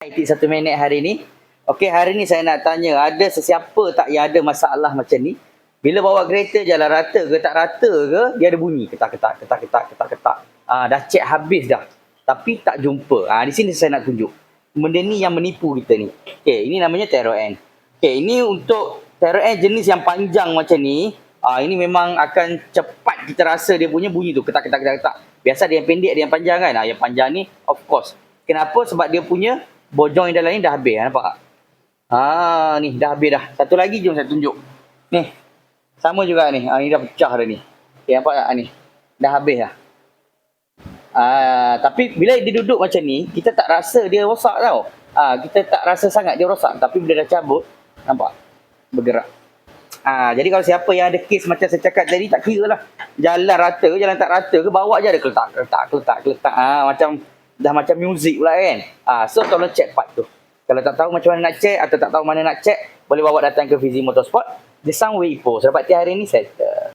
Tik satu minit hari ni. Okey, hari ni saya nak tanya, ada sesiapa tak yang ada masalah macam ni? Bila bawa kereta jalan rata ke tak rata ke, dia ada bunyi ketak-ketak, ketak-ketak, ketak-ketak. Ah, dah cek habis dah. Tapi tak jumpa. Ah, di sini saya nak tunjuk. Benda ni yang menipu kita ni. Okey, ini namanya Terror N. Okey, ini untuk Terror N jenis yang panjang macam ni. Ah, ini memang akan cepat kita rasa dia punya bunyi tu. Ketak-ketak, ketak-ketak. Biasa ada yang pendek, ada yang panjang kan? Ah, yang panjang ni, of course. Kenapa? Sebab dia punya bojong yang dalam ni dah habis. Ah, Nampak tak? Ah, ni dah habis dah. Satu lagi jom saya tunjuk. Ni. Sama juga ni. Ah, ni dah pecah dah ni. Okay, nampak tak ah, ni? Dah habis dah. Ah, tapi bila dia duduk macam ni, kita tak rasa dia rosak tau. Ah, kita tak rasa sangat dia rosak. Tapi bila dah cabut, nampak? Bergerak. Ah, jadi kalau siapa yang ada kes macam saya cakap tadi, tak kira lah. Jalan rata ke, jalan tak rata ke, bawa je ada keletak, keletak, keletak, keletak. Ah, macam dah macam muzik pula kan. Ah, so tolong check part tu. Kalau tak tahu macam mana nak check atau tak tahu mana nak check, boleh bawa datang ke Fizi Motorsport. The Sunway Ipoh. Sebab tiap hari ni settle.